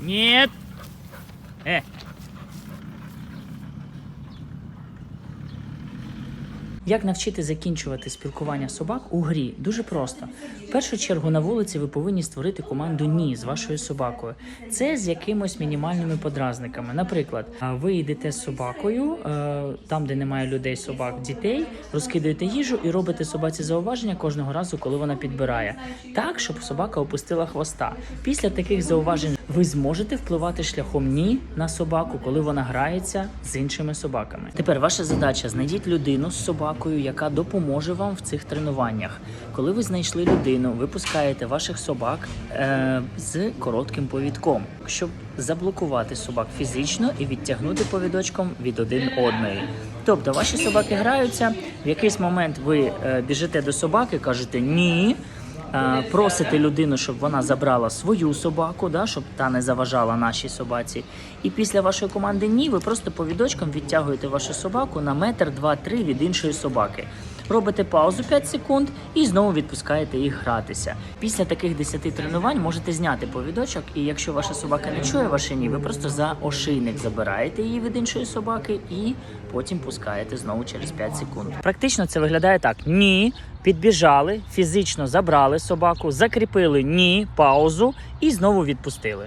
Нет. Е. Як навчити закінчувати спілкування собак у грі? Дуже просто. В першу чергу на вулиці ви повинні створити команду ні з вашою собакою. Це з якимось мінімальними подразниками. Наприклад, ви йдете з собакою, там, де немає людей, собак, дітей, розкидаєте їжу і робите собаці зауваження кожного разу, коли вона підбирає, так щоб собака опустила хвоста. Після таких зауважень ви зможете впливати шляхом ні на собаку, коли вона грається з іншими собаками. Тепер ваша задача знайдіть людину з собакою, яка допоможе вам в цих тренуваннях. Коли ви знайшли людину, ви пускаєте ваших собак е, з коротким повідком, щоб заблокувати собак фізично і відтягнути повідочком від один одної. Тобто ваші собаки граються, в якийсь момент ви е, біжите до собаки, кажете ні. Е, Просите людину, щоб вона забрала свою собаку, да, щоб та не заважала нашій собаці. І після вашої команди ні, ви просто повідочком відтягуєте вашу собаку на метр, два-три від іншої собаки. Робите паузу 5 секунд і знову відпускаєте їх гратися. Після таких 10 тренувань можете зняти повідочок, і якщо ваша собака не чує ваше ні, ви просто за ошийник забираєте її від іншої собаки і потім пускаєте знову через 5 секунд. Практично це виглядає так: ні, підбіжали, фізично забрали собаку, закріпили ні, паузу і знову відпустили.